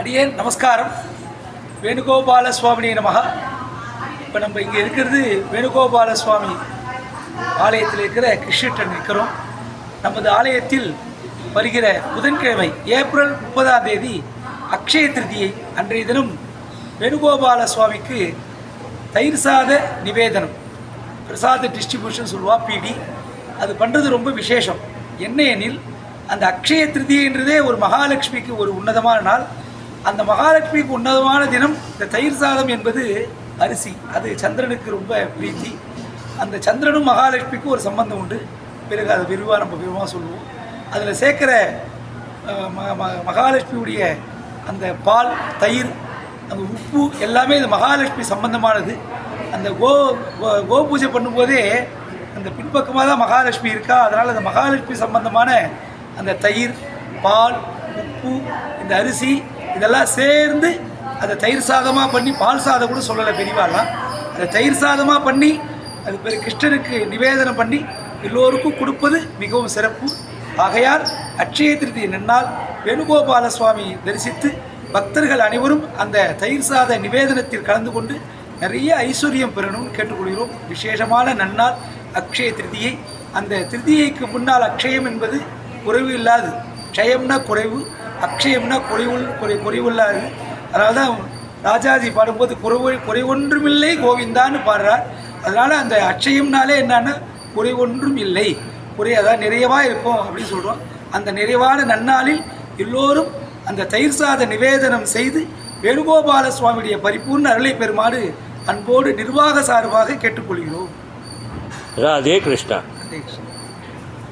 அடியேன் நமஸ்காரம். வேணுகோபால சுவாமினி நமகா இப்போ நம்ம இங்கே இருக்கிறது வேணுகோபால சுவாமி ஆலயத்தில் இருக்கிற கிருஷ்ணன் நிற்கிறோம் நமது ஆலயத்தில் வருகிற புதன்கிழமை ஏப்ரல் முப்பதாம் தேதி அக்ஷய திருதியை அன்றைய தினம் வேணுகோபால சுவாமிக்கு தயிர் சாத நிவேதனம். பிரசாத டிஸ்ட்ரிபியூஷன் சொல்லுவா பிடி அது பண்ணுறது ரொம்ப விசேஷம். என்ன எனில் அந்த அக்ஷய திருதியன்றதே ஒரு மகாலட்சுமிக்கு ஒரு உன்னதமான நாள். அந்த மகாலட்சுமிக்கு உன்னதமான தினம் இந்த தயிர் சாதம் என்பது அரிசி. அது சந்திரனுக்கு ரொம்ப பிரீத்தி. அந்த சந்திரனும் மகாலட்சுமிக்கும் ஒரு சம்பந்தம் உண்டு. பிறகு அதை விரிவாக நம்ம விரிவாக சொல்லுவோம். அதில் சேர்க்குற ம ம- மகாலட்சுமியுடைய அந்த பால் தயிர் அந்த உப்பு எல்லாமே இது மகாலட்சுமி சம்பந்தமானது. அந்த கோ கோ- கோ பூஜை பண்ணும்போதே அந்த பின்பக்கமாக தான் மகாலட்சுமி இருக்கா? அதனால் அந்த மகாலட்சுமி சம்பந்தமான அந்த தயிர் பால் உப்பு இந்த அரிசி இதெல்லாம் சேர்ந்து அதை தயிர் சாதமாக பண்ணி பால் சாதம் கூட சொல்லலை பெரியவாலாம். அதை தயிர் சாதமாக பண்ணி அது பேர் கிருஷ்ணனுக்கு நிவேதனம் பண்ணி எல்லோருக்கும் கொடுப்பது மிகவும் சிறப்பு. ஆகையால் அட்சய திருதி நன்னால் வேணுகோபால சுவாமி தரிசித்து பக்தர்கள் அனைவரும் அந்த தயிர் சாத நிவேதனத்தில் கலந்து கொண்டு நிறைய ஐஸ்வர்யம் பெறணும்னு கேட்டுக்கொள்கிறோம். விசேஷமான நன்னாள் அக்ஷய திருதியை. அந்த திருதியைக்கு முன்னால் அக்ஷயம் என்பது குறைவு இல்லாது க்ஷயம்னா குறைவு அக்ஷயம்னா குறைவு குறை குறைவில்லாது அதனால தான் ராஜாஜி பாடும்போது குறைவு குறைவொன்றுமில்லை கோவிந்தான்னு பாடுறார். அதனால் அந்த அக்ஷயம்னாலே என்னன்னா குறைவொன்றும் இல்லை குறை அதான் நிறைவாக இருக்கும் அப்படின்னு சொல்கிறோம் அந்த நிறைவான நன்னாளில் எல்லோரும் அந்த தயிர் சாத நிவேதனம் செய்து வேணுகோபால சுவாமியுடைய பரிபூர்ண அருளை பெறுமாறு அன்போடு நிர்வாக சார்பாக கேட்டுக்கொள்கிறோம். ராதே கிருஷ்ணா. ஹரே கிருஷ்ணா.